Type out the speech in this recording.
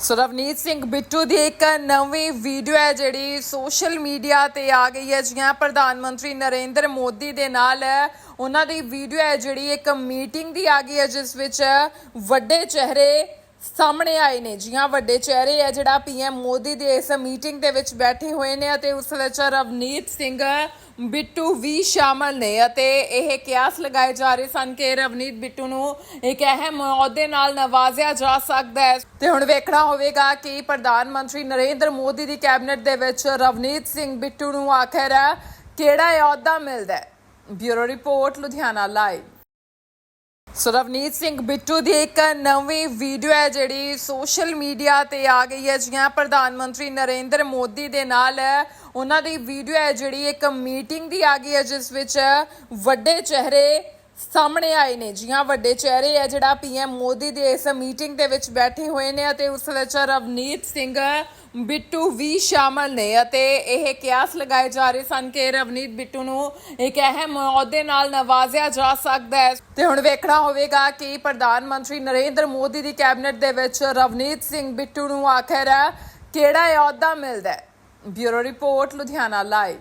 ਸੋ ਰਵਨੀਤ ਸਿੰਘ ਬਿੱਟੂ ਦੀ ਇੱਕ ਨਵੀਂ ਵੀਡੀਓ ਹੈ ਜਿਹੜੀ ਸੋਸ਼ਲ ਮੀਡੀਆ ਤੇ ਆ ਗਈ ਹੈ ਜੀਆਂ ਪ੍ਰਧਾਨ ਮੰਤਰੀ ਨਰਿੰਦਰ ਮੋਦੀ ਦੇ ਨਾਲ ਉਹਨਾਂ ਦੀ ਵੀਡੀਓ ਹੈ ਜਿਹੜੀ ਇੱਕ ਮੀਟਿੰਗ ਦੀ ਆ ਗਈ ਹੈ, ਜਿਸ ਵਿੱਚ ਵੱਡੇ ਚਿਹਰੇ ਸਾਹਮਣੇ ਆਏ ਨੇ ਜੀਆਂ ਵੱਡੇ ਚਿਹਰੇ ਹੈ ਜਿਹੜਾ ਪੀਐਮ ਮੋਦੀ ਦੇ ਇਸ ਮੀਟਿੰਗ ਦੇ ਵਿੱਚ ਬੈਠੇ ਹੋਏ ਨੇ ਅਤੇ ਉਸ ਵਿੱਚ ਰਵਨੀਤ ਸਿੰਘ ਬਿੱਟੂ ਵੀ ਸ਼ਾਮਲ ਨੇ ਅਤੇ ਇਹ ਕਿਆਸ ਲਗਾਏ ਜਾ ਰਹੇ ਸਨ ਕਿ ਰਵਨੀਤ ਬਿੱਟੂ ਨੂੰ ਇੱਕ ਅਹਿਮ ਅਹੁਦੇ ਨਾਲ ਨਵਾਜ਼ਿਆ ਜਾ ਸਕਦਾ ਹੈ। ਤੇ ਹੁਣ ਵੇਖਣਾ ਹੋਵੇਗਾ ਕਿ ਪ੍ਰਧਾਨ ਮੰਤਰੀ ਨਰਿੰਦਰ ਮੋਦੀ ਦੀ ਕੈਬਨਿਟ ਦੇ ਵਿੱਚ ਰਵਨੀਤ ਸਿੰਘ ਬਿੱਟੂ ਨੂੰ ਆਖਰ ਕਿਹੜਾ ਅਹੁਦਾ ਮਿਲਦਾ ਹੈ। Bureau report, Ludhiana live. So Ravneet Singh Bittu ਦੀ ਇੱਕ ਨਵੀਂ ਵੀਡੀਓ ਹੈ ਜਿਹੜੀ ਸੋਸ਼ਲ ਮੀਡੀਆ ਤੇ ਆ ਗਈ ਹੈ। ਜੀਆਂ ਪ੍ਰਧਾਨ ਮੰਤਰੀ ਨਰਿੰਦਰ ਮੋਦੀ ਦੇ ਨਾਲ ਉਹਨਾਂ ਦੀ ਵੀਡੀਓ ਹੈ ਜਿਹੜੀ ਇੱਕ ਮੀਟਿੰਗ ਦੀ ਆ ਗਈ ਹੈ, ਜਿਸ ਵਿੱਚ ਵੱਡੇ ਚਿਹਰੇ ਸਾਹਮਣੇ ਆਏ ਨੇ। ਜੀਆਂ ਵੱਡੇ ਚਿਹਰੇ ਹੈ ਜਿਹੜਾ ਪੀਐਮ ਮੋਦੀ ਦੇ ਇਸ ਮੀਟਿੰਗ ਦੇ ਵਿੱਚ ਬੈਠੇ ਹੋਏ ਨੇ ਅਤੇ ਉਸ ਵਿੱਚ ਰਵਨੀਤ ਸਿੰਘ, ਬਿੱਟੂ ਵੀ ਸ਼ਾਮਲ ਨੇ ਅਤੇ ਇਹ ਕਿਆਸ ਲਗਾਏ ਜਾ ਰਹੇ ਸਨ ਕਿ ਰਵਨੀਤ ਬਿੱਟੂ ਨੂੰ ਇੱਕ ਅਹਿਮ ਅਹੁਦੇ ਨਾਲ ਨਵਾਜ਼ਿਆ ਜਾ ਸਕਦਾ ਹੈ। ਤੇ ਹੁਣ ਵੇਖਣਾ ਹੋਵੇਗਾ ਕਿ ਪ੍ਰਧਾਨ ਮੰਤਰੀ ਨਰਿੰਦਰ ਮੋਦੀ ਦੀ ਕੈਬਨਿਟ ਦੇ ਵਿੱਚ ਰਵਨੀਤ ਸਿੰਘ ਬਿੱਟੂ ਨੂੰ ਆਖਰ ਕਿਹੜਾ ਅਹੁਦਾ ਮਿਲਦਾ ਹੈ। Bureau report, Ludhiana live.